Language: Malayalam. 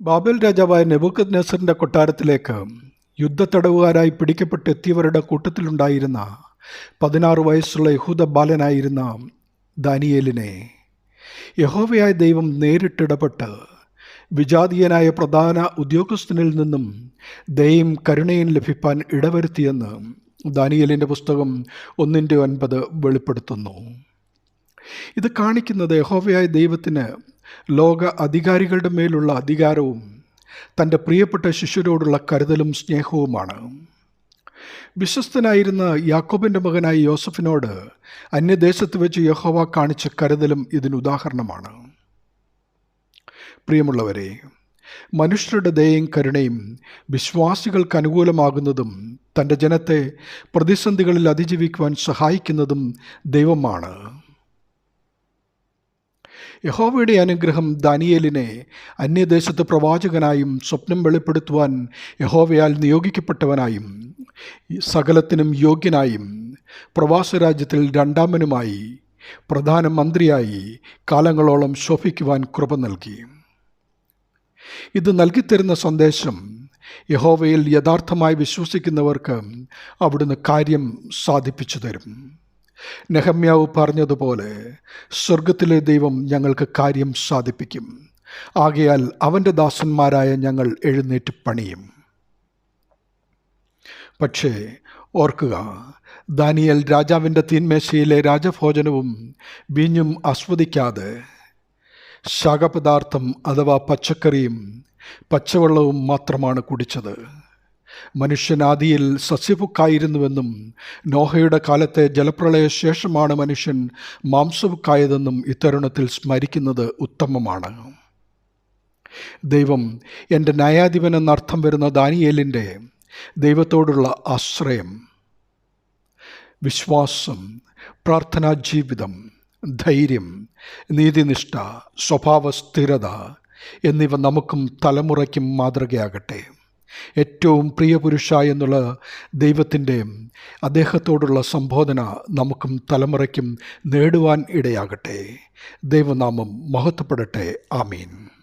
ബാബേൽ രാജാവായ നെബുക്കത് നെസറിന്റെ കൊട്ടാരത്തിലേക്ക് യുദ്ധത്തടവുകാരായി പിടിക്കപ്പെട്ടെത്തിയവരുടെ കൂട്ടത്തിലുണ്ടായിരുന്ന പതിനാറ് വയസ്സുള്ള യഹൂദ ബാലനായിരുന്ന ദാനിയേലിനെ യഹോവയായ ദൈവം നേരിട്ടിടപെട്ട് വിജാതീയനായ പ്രധാന ഉദ്യോഗസ്ഥനിൽ നിന്നും ദയയും കരുണയും ലഭിപ്പാൻ ഇടവരുത്തിയെന്ന് ദാനിയലിന്റെ പുസ്തകം ഒന്നിന്റെ ഒൻപത് വെളിപ്പെടുത്തുന്നു. ഇത് കാണിക്കുന്നത് യഹോവയായ ദൈവത്തിന് ലോക അധികാരികളുടെ മേലുള്ള അധികാരവും തന്റെ പ്രിയപ്പെട്ട ശിശുരോടുള്ള കരുതലും സ്നേഹവുമാണ്. വിശ്വസ്തനായിരുന്ന യാക്കോബിന്റെ മകനായ യോസഫിനോട് അന്യദേശത്ത് വെച്ച് യഹോവ കാണിച്ച കരുതലും ഇതിനുദാഹരണമാണ് പ്രിയമുള്ളവരെ മനുഷ്യരുടെ ദയയും കരുണയും വിശ്വാസികൾക്ക് അനുകൂലമാകുന്നതും തന്റെ ജനത്തെ പ്രതിസന്ധികളിൽ അതിജീവിക്കുവാൻ സഹായിക്കുന്നതും ദൈവമാണ്. യഹോവയുടെ അനുഗ്രഹം ദാനിയേലിനെ അന്യദേശത്ത് പ്രവാചകനായും സ്വപ്നം വെളിപ്പെടുത്തുവാൻ യഹോവയാൽ നിയോഗിക്കപ്പെട്ടവനായും സകലത്തിനും യോഗ്യനായും പ്രവാസരാജ്യത്തിൽ രണ്ടാമനുമായി പ്രധാനമന്ത്രിയായി കാലങ്ങളോളം ശോഭിക്കുവാൻ കൃപ നൽകി. ഇത് നൽകിത്തരുന്ന സന്ദേശം യഹോവയിൽ യഥാർത്ഥമായി വിശ്വസിക്കുന്നവർക്ക് അവിടുന്ന് കാര്യം സാധിപ്പിച്ചു തരും. നെഹമ്യാവ് പറഞ്ഞതുപോലെ സ്വർഗത്തിലെ ദൈവം ഞങ്ങൾക്ക് കാര്യം സാധിപ്പിക്കും. ആകയാൽ അവന്റെ ദാസന്മാരായ ഞങ്ങൾ എഴുന്നേറ്റ് പണിയും. പക്ഷേ ഓർക്കുക ദാനിയൽ രാജാവിന്റെ തീന്മേശയിലെ രാജഭോജനവും വീഞ്ഞും ആസ്വദിക്കാതെ ശാഖപദാർത്ഥം അഥവാ പച്ചക്കറിയും പച്ചവെള്ളവും മാത്രമാണ് കുടിച്ചത്. മനുഷ്യനാദിയിൽ സസ്യഭുക്കായിരുന്നുവെന്നും നോഹയുടെ കാലത്തെ ജലപ്രളയ ശേഷമാണ് മനുഷ്യൻ മാംസഭുക്കായതെന്നും ഇത്തരുണത്തിൽ സ്മരിക്കുന്നത് ഉത്തമമാണ്. ദൈവം എന്റെ ന്യായാധിപൻ എന്നർത്ഥം വരുന്ന ദാനിയേലിന്റെ ദൈവത്തോടുള്ള ആശ്രയം വിശ്വാസം പ്രാർത്ഥനാ ജീവിതം ധൈര്യം നീതിനിഷ്ഠ സ്വഭാവ സ്ഥിരത എന്നിവ നമുക്കും തലമുറയ്ക്കും മാതൃകയാകട്ടെ. ഏറ്റവും പ്രിയപുരുഷ എന്നുള്ള ദൈവത്തിന്റെ അദ്ദേഹത്തോടുള്ള സംബോധന നമുക്കും തലമുറയ്ക്കും നേടുവാൻ ഇടയാകട്ടെ. ദൈവനാമം മഹത്വപ്പെടട്ടെ. ആമീൻ.